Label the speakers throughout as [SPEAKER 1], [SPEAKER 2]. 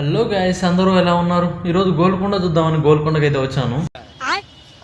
[SPEAKER 1] Hello guys అందరూ ఎలా ఉన్నారు? ఈరోజు గోల్కొండ చూద్దామని గోల్కొండకి అయితే వచ్చాను.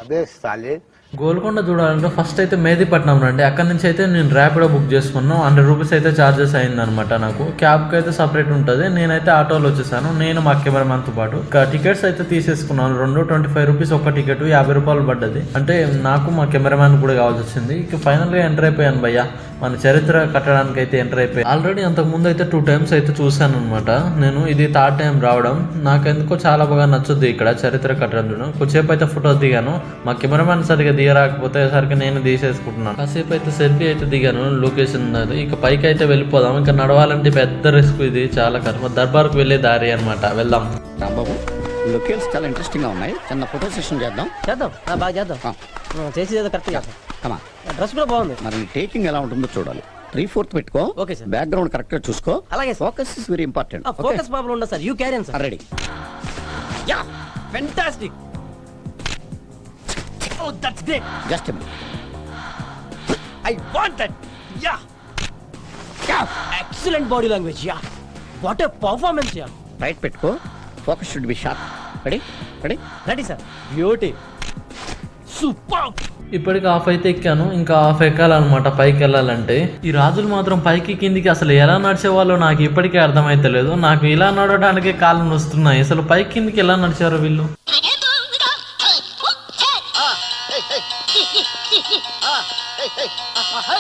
[SPEAKER 2] అదే సాలే.
[SPEAKER 1] గోల్కొండ చూడాలంటే ఫస్ట్ అయితే మేదీపట్నం రండి. అక్కడ నుంచి అయితే నేను ర్యాపిడో బుక్ చేసుకున్నాను. హండ్రెడ్ రూపీస్ అయితే ఛార్జెస్ అయిందనమాట నాకు. క్యాబ్కి అయితే సపరేట్ ఉంటుంది. నేనైతే ఆటోలో వచ్చేసాను. నేను మా కెమెరామ్యాన్తో పాటు. టికెట్స్ అయితే తీసేసుకున్నాను. రెండు ట్వంటీ ఫైవ్ రూపీస్ ఒక టికెట్ యాభై రూపాయలు పడ్డది. అంటే నాకు మా కెమెరామ్యాన్ కూడా కావాల్సి వచ్చింది. ఇక ఫైనల్గా ఎంటర్ అయిపోయాను భయ్య. మన చరిత్ర కట్టడానికి అయితే ఎంటర్ అయిపోయి ఆల్రెడీ అంతకు ముందు అయితే టూ టైమ్స్ అయితే చూశాను అనమాట నేను ఇది థర్డ్ టైం రావడం. నాకు ఎందుకో చాలా బాగా నచ్చుద్ది ఇక్కడ చరిత్ర కట్టడం చూడడం కొద్దిసేపు అయితే ఫొటోస్ దిగాను. మా కెమెరామెన్ సరిగా దిగరాకపోతే సరికి నేను తీసేసుకుంటున్నాను కాసేపు అయితే సెల్ఫీ అయితే దిగాను లొకేషన్ ఉన్నది. ఇక పైకి అయితే వెళ్ళిపోదాం. ఇంకా నడవాలంటే పెద్ద రిస్క్ ఇది చాలా కష్టం. దర్బార్కు వెళ్ళే దారి అన్నమాట. వెళ్దాం.
[SPEAKER 3] రాంబాబు లొకేషన్స్ చాలా ఇంట్రెస్టింగ్గా ఉన్నాయి. చిన్న ఫోటో సెషన్ చేద్దాం.
[SPEAKER 4] చేద్దాం. ఆ, బాగా చేద్దాం. చేసేది ఏదో కరెక్ట్ చేద్దాం.
[SPEAKER 3] కమా
[SPEAKER 4] డ్రెస్ కూడా బాగుంది.
[SPEAKER 3] మరి టేకింగ్ ఎలా ఉంటుందో చూడాలి. త్రీ ఫోర్త్ పెట్టుకో.
[SPEAKER 4] Okay sir.
[SPEAKER 3] బ్యాక్గ్రౌండ్ కరెక్ట్గా చూసుకో.
[SPEAKER 4] అలాగే.
[SPEAKER 3] Focus is very important.
[SPEAKER 4] ఆ ఫోకస్ ప్రాబ్లం ఉండదు sir. You carry on sir.
[SPEAKER 3] Ready
[SPEAKER 4] yeah! Fantastic oh that's great
[SPEAKER 3] just
[SPEAKER 4] I want that yeah excellent body language yeah what a performance yeah
[SPEAKER 3] right పెట్టుకో focus should be sharp ready ready
[SPEAKER 4] ready sir beauty super
[SPEAKER 1] ఇప్పటికి half అయితే ఎక్కాను ఇంకా half ఎక్కాలన్నమాట పైకి వెళ్ళాలంటే. ఈ రాజులు మాత్రం పైకి కిందికి అసలు ఎలా నడిచేవాళ్ళో నాకు ఇప్పటికే అర్థమైతలేదు. నాకు ఇలా నడవడానికి కాళ్ళు నొస్తున్నాయి. అసలు పైకి కిందికి ఎలా నడిచారు వీళ్ళు? 啊嘿嘿啊啊嘿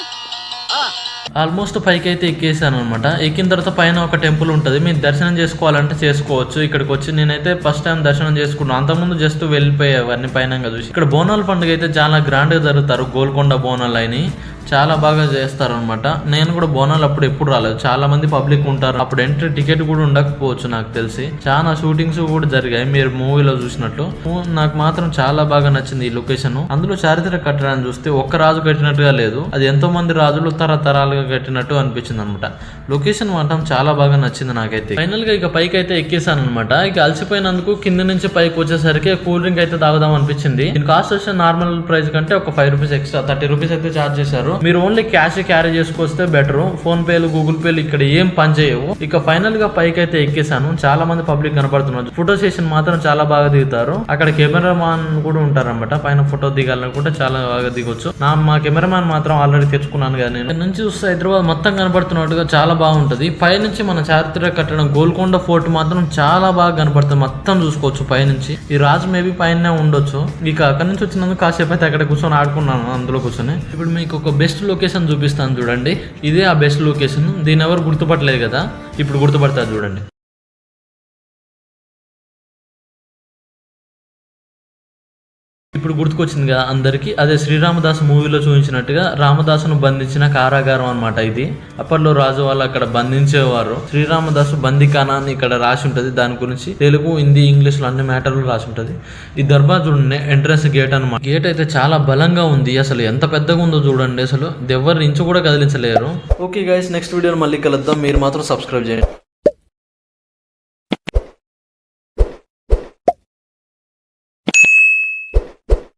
[SPEAKER 1] 啊。ఆల్మోస్ట్ పైకి అయితే ఎక్కేసాను అనమాట ఎక్కిన తర్వాత పైన ఒక టెంపుల్ ఉంటుంది. మీరు దర్శనం చేసుకోవాలంటే చేసుకోవచ్చు. ఇక్కడికి వచ్చి నేనైతే ఫస్ట్ టైం దర్శనం చేసుకున్నాను అంతకుముందు జస్ట్ వెళ్ళిపోయేవన్నీ పైన చూసి. ఇక్కడ బోనాల పండుగ అయితే చాలా గ్రాండ్గా జరుగుతారు. గోల్కొండ బోనాలు అని చాలా బాగా చేస్తారు అనమాట నేను కూడా బోనాలు అప్పుడు ఎప్పుడు రాలేదు. చాలా మంది పబ్లిక్ ఉంటారు. అప్పుడు ఎంట్రీ టికెట్ కూడా ఉండకపోవచ్చు నాకు తెలిసి. చాలా షూటింగ్స్ కూడా జరిగాయి. మీరు మూవీలో చూసినట్టు. నాకు మాత్రం చాలా బాగా నచ్చింది ఈ లొకేషన్. అందులో చారిత్రక కట్టడాన్ని చూస్తే ఒక్క రాజు కట్టినట్టుగా లేదు. అది ఎంతో మంది రాజులు తరతరాలు తరతరాలుగా కట్టినట్టు అనిపించింది అనమాట లొకేషన్ మాత్రం చాలా బాగా నచ్చింది నాకైతే. ఫైనల్గా ఇక పైకి అయితే ఎక్కేసాను అనమాట ఇక అలసిపోయినందుకు కింద నుంచి పైకి వచ్చేసరికి కూల్ డ్రింక్ అయితే తాగుదాం అనిపించింది. దీని కాస్ట్ వచ్చే నార్మల్ ప్రైస్ కంటే ఒక five rupees extra thirty rupees అయితే చార్జ్ చేశారు. మీరు ఓన్లీ క్యాష్ క్యారీ చేసుకొస్తే బెటర్ ఫోన్ పేలు గూగుల్ పేలు ఇక్కడ ఏం పని చేయవు. ఇక ఫైనల్గా పైకి అయితే ఎక్కేసాను. చాలా మంది పబ్లిక్ కనపడుతున్నారు. ఫోటో సెషన్ మాత్రం చాలా బాగా దిగుతారు. అక్కడ కెమెరామాన్ కూడా ఉంటారనమాట. పైన ఫోటో దిగాలని కూడా చాలా బాగా దిగొచ్చు. నా మా కెమెరామాన్ మాత్రం ఆల్రెడీ తెచ్చుకున్నాను కదా నేను. నుంచి చూస్తే హైదరాబాద్ మొత్తం కనపడుతున్నట్టుగా చాలా బాగుంటది. పైనుంచి మన చారిత్రక కట్టడం గోల్కొండ ఫోర్ట్ మాత్రం చాలా బాగా కనపడుతుంది. మొత్తం చూసుకోవచ్చు పైనుంచి. ఈ రాజు మేబీ పైన ఉండొచ్చు. ఇక అక్కడ నుంచి వచ్చినందుకు కాసేపు అయితే అక్కడ కూర్చొని ఆడుకున్నాను అందులో కూర్చొని. ఇప్పుడు మీకు ఒక బెస్ట్ లొకేషన్ చూపిస్తాను చూడండి. ఇదే ఆ బెస్ట్ లొకేషన్. దీని ఎవరు గుర్తుపట్టలేదు కదా? ఇప్పుడు గుర్తుపడతారు చూడండి. ఇప్పుడు గుర్తుకొచ్చింది కదా అదే శ్రీరామదాస్ మూవీలో చూపించినట్టుగా రామదాసును బంధించిన కారాగారం అనమాట ఇది. అప్పట్లో రాజు వాళ్ళు అక్కడ బంధించేవారు. శ్రీరామదాసు బందికానా అని ఇక్కడ రాసి ఉంటది. దాని గురించి తెలుగు హిందీ ఇంగ్లీష్లో అన్ని మ్యాటర్లు రాసి ఉంటది. ఈ దర్బార్ చూడండి ఎంట్రన్స్ గేట్ అన్నమాట. గేట్ అయితే చాలా బలంగా ఉంది. అసలు ఎంత పెద్దగా ఉందో చూడండి అసలు. ఎవరు ఇంచు కూడా కదిలించలేరు. ఓకే గైస్ నెక్స్ట్ వీడియోలో మళ్ళీ కలుద్దాం. మీరు మాత్రం సబ్స్క్రైబ్ చేయండి.